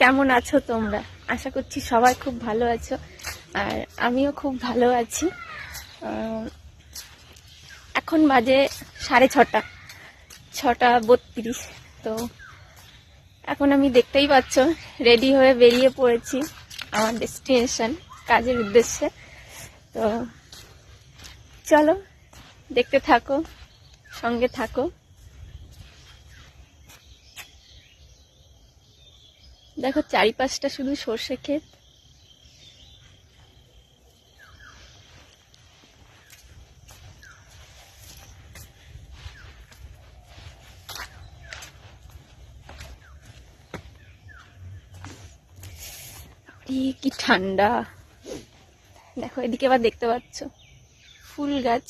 কেমন আছো তোমরা? আশা করছি সবাই খুব ভালো আছো, আর আমিও খুব ভালো আছি। এখন বাজে সাড়ে ছটা ছটা বত্রিশ। তো এখন আমি দেখতেই পাচ্ছ রেডি হয়ে বেরিয়ে পড়েছি আমার ডেস্টিনেশন কাজের উদ্দেশ্যে। তো চলো, দেখতে থাকো, সঙ্গে থাকো। দেখো চারিপাশটা শুধু সর্ষে ক্ষেত। কি ঠান্ডা। দেখো এদিকে আবার দেখতে পাচ্ছ ফুল গাছ।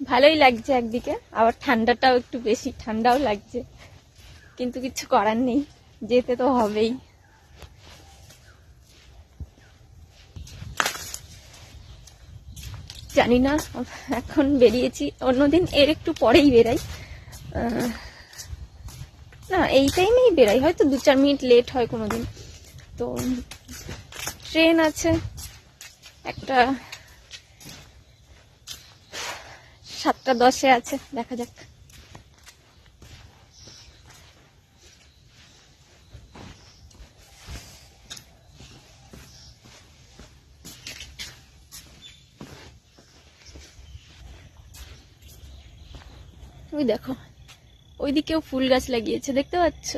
ভালোই লাগছে একদিকে, আবার ঠান্ডাটাও একটু বেশি, ঠান্ডাও লাগছে। কিন্তু কিছু করার নেই, যেতে তো হবেই। জানি না, এখন বেরিয়েছি, অন্যদিন এর একটু পরেই বেরাই। না, এই টাইমেই বেরাই, হয়তো দু চার মিনিট লেট হয় কোনোদিন। তো, ট্রেন আছে, একটা সাতটা দশে আছে, দেখা যাক। ওই দেখো, ওইদিকেও ফুল গাছ লাগিয়েছে, দেখতে পাচ্ছ?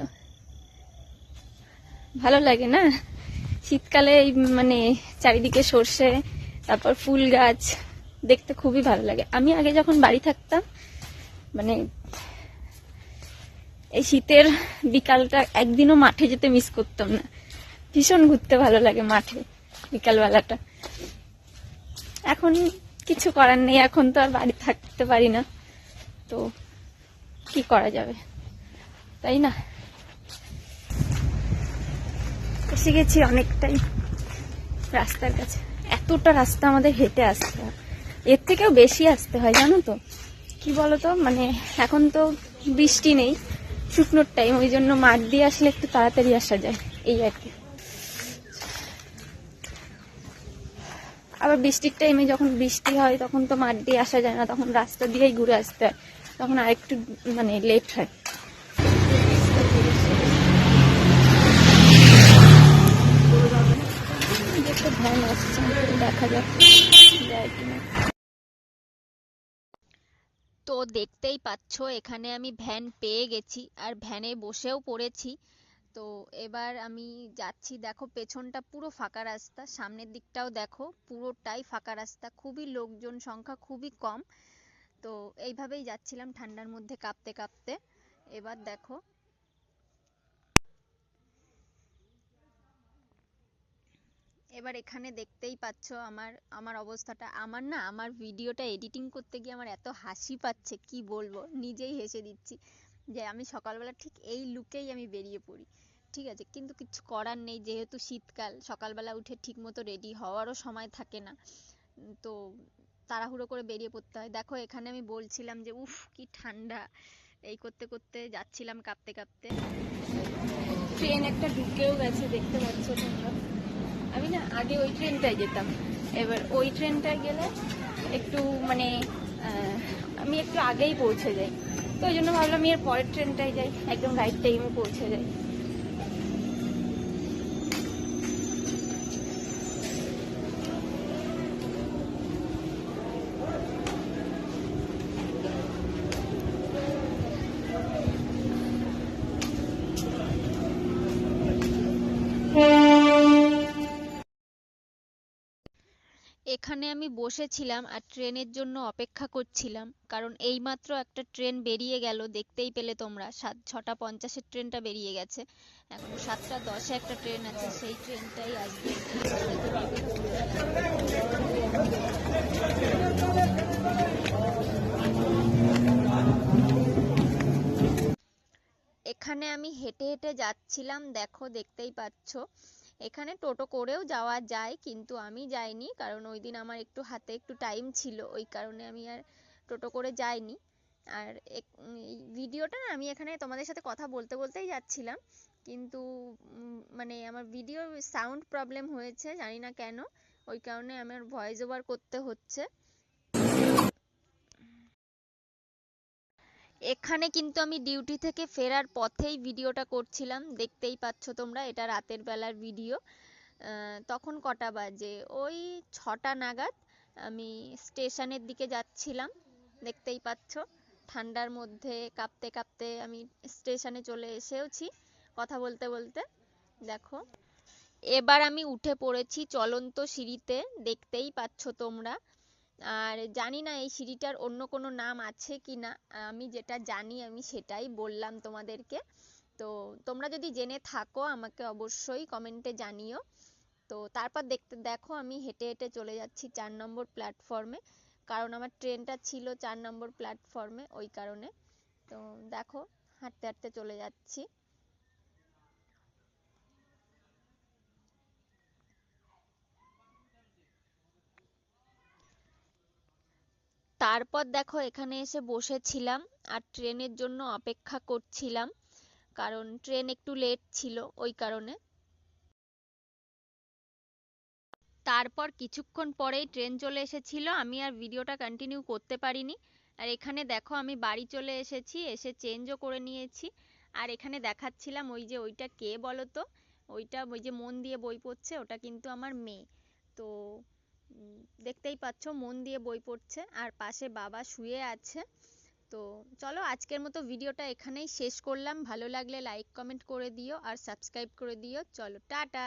ভালো লাগে না? শীতকালে মানে চারিদিকে সর্ষে, তারপর ফুল গাছ দেখতে খুবই ভালো লাগে। আমি আগে যখন বাড়ি থাকতাম মানে এই শীতের বিকালটা একদিনও মাঠে যেতে মিস করতাম না। ভীষণ ঘুরতে ভালো লাগে মাঠে বিকালবেলাটা। এখন কিছু করার নেই, এখন তো আর বাড়ি থাকতে পারি না। তো কি করা যাবে? তাই না? এসে গেছি অনেকটাই রাস্তার কাছে। এতটা রাস্তা আমাদের হেঁটে আসতে হয় এর থেকেও বেশি আসতে হয়, জানো তো। কি বলতো? মানে এখন তো বৃষ্টি নেই, শুকনোর টাইম ওই জন্য মাঠ দিয়ে আসলে একটু তাড়াতাড়ি আসা যায়, এই আর কি। আবার বৃষ্টির টাইমে যখন বৃষ্টি হয়, তখন তো মাঠ দিয়ে আসা যায় না, তখন রাস্তা দিয়েই ঘুরে আসতে হয়, তখন আরেকটু মানে লেট হয়। দেখা যাক। তো দেখতেই পাচ্ছ, এখানে আমি ভ্যান পেয়ে গেছি আর ভ্যানে বসেও পড়েছি। তো এবার আমি যাচ্ছি, দেখো পেছনটা পুরো ফাঁকা রাস্তা, সামনের দিকটাও দেখো পুরোটাই ফাঁকা রাস্তা, খুবই লোকজন সংখ্যা খুবই কম। তো এইভাবেই যাচ্ছিলাম ঠান্ডার মধ্যে কাঁপতে কাঁপতে। এবার দেখো এবার এখানে দেখতেই পাচ্ছ আমার আমার অবস্থাটা। আমার না, আমার ভিডিওটা এডিটিং করতে গিয়ে আমার এত হাসি পাচ্ছে, কি বলব? নিজেই হেসে দিচ্ছি যে আমি সকালবেলা ঠিক এই লুকেই আমি বেরিয়ে পড়ি। ঠিক আছে? কিন্তু কিছু করার নেই, যেহেতু শীতকাল, সকালবেলা উঠে ঠিক মতো রেডি হওয়ারও সময় থাকে না। তো তাড়াহুড়ো করে বেরিয়ে পড়তে হয়। দেখো, এখানে আমি বলছিলাম যে, উফ, কি ঠান্ডা। এই করতে করতে যাচ্ছিলাম কাঁপতে কাঁপতে। ট্রেন একটা ঢুকেও গেছে, দেখতে পাচ্ছ তোমরা। আমি না আগে ওই ট্রেনটায় যেতাম। এবার ওই ট্রেনটায় গেলে একটু মানে আমি একটু আগেই পৌঁছে যাই। তো ওই জন্য ভাবলাম এর পরের ট্রেনটায় যাই, একদম রাইট টাইমে পৌঁছে যাই। এখানে আমি বসেছিলাম আর ট্রেনের জন্য অপেক্ষা করছিলাম। কারণ এইমাত্র একটা ট্রেন বেরিয়ে গেল, দেখতেই পেলে তোমরা। সাত, ছটা পঞ্চাশের ট্রেনটা বেরিয়ে গেছে। এখন সাতটা দশে একটা ট্রেন আছে, সেই ট্রেনটাই আসবে। এখানে আমি হেঁটে হেঁটে যাচ্ছিলাম, দেখো, দেখতেই পাচ্ছ। এখানে টোটো করেও যাওয়া যায়, কিন্তু আমি যাইনি। কারণ ওই দিন আমার একটু হাতে একটু টাইম ছিল, ওই কারণে আমি আর টোটো করে যাইনি। আর এই ভিডিওটা না আমি এখানে তোমাদের সাথে কথা বলতে বলতেই যাচ্ছিলাম। কিন্তু মানে আমার ভিডিও সাউন্ড প্রবলেম হয়েছে, জানি না কেন। ওই কারণে আমার ভয়েস ওভার করতে হচ্ছে। এখানে কিন্তু আমি ডিউটি থেকে ফেরার পথেই ভিডিওটা করছিলাম। দেখতেই পাচ্ছ তোমরা, এটা রাতের বেলার ভিডিও তখন কটা বাজে? ওই ছটা নাগাদ আমি স্টেশনের দিকে যাচ্ছিলাম, দেখতেই পাচ্ছ। ঠান্ডার মধ্যে কাঁপতে কাঁপতে আমি স্টেশনে চলে এসেওছি, কথা বলতে বলতে। দেখো, এবার আমি উঠে পড়েছি চলন্ত সিঁড়িতে, দেখতেই পাচ্ছ তোমরা। আর জানি না এই সিঁড়িটার অন্য কোনো নাম আছে কি না আমি যেটা জানি আমি সেটাই বললাম তোমাদেরকে। তো তোমরা যদি জেনে থাকো আমাকে অবশ্যই কমেন্টে জানিও। তো তারপর দেখতে দেখো আমি হেঁটে হেঁটে চলে যাচ্ছি চার নম্বর প্ল্যাটফর্মে কারণ আমার ট্রেনটা ছিল চার নম্বর প্ল্যাটফর্মে ওই কারণে। তো দেখো, হাঁটতে হাঁটতে চলে যাচ্ছি। তারপর দেখো এখানে এসে বসেছিলাম আর ট্রেনের জন্য অপেক্ষা করছিলাম, কারণ ট্রেন একটু লেট ছিল ওই কারণে। তারপর কিছুক্ষণ পরেই ট্রেন চলে এসেছিল, আমি আর ভিডিওটা কন্টিনিউ করতে পারিনি। আর এখানে দেখো আমি বাড়ি চলে এসেছি, এসে চেঞ্জও করে নিয়েছি। আর এখানে দেখাচ্ছিলাম ওই যে ওইটা কে বলো তো ওইটা ওই যে মন দিয়ে বই পড়ছে, ওটা কিন্তু আমার মেয়ে। তো দেখতেই পাচ্ছ, মন দিয়ে বই পড়ছে, আর পাশে বাবা শুয়ে আছে। তো চলো আজকের মতো ভিডিওটা এখানেই শেষ করলাম। ভালো লাগলে লাইক কমেন্ট করে দিও, আর সাবস্ক্রাইব করে দিও। চলো, টাটা!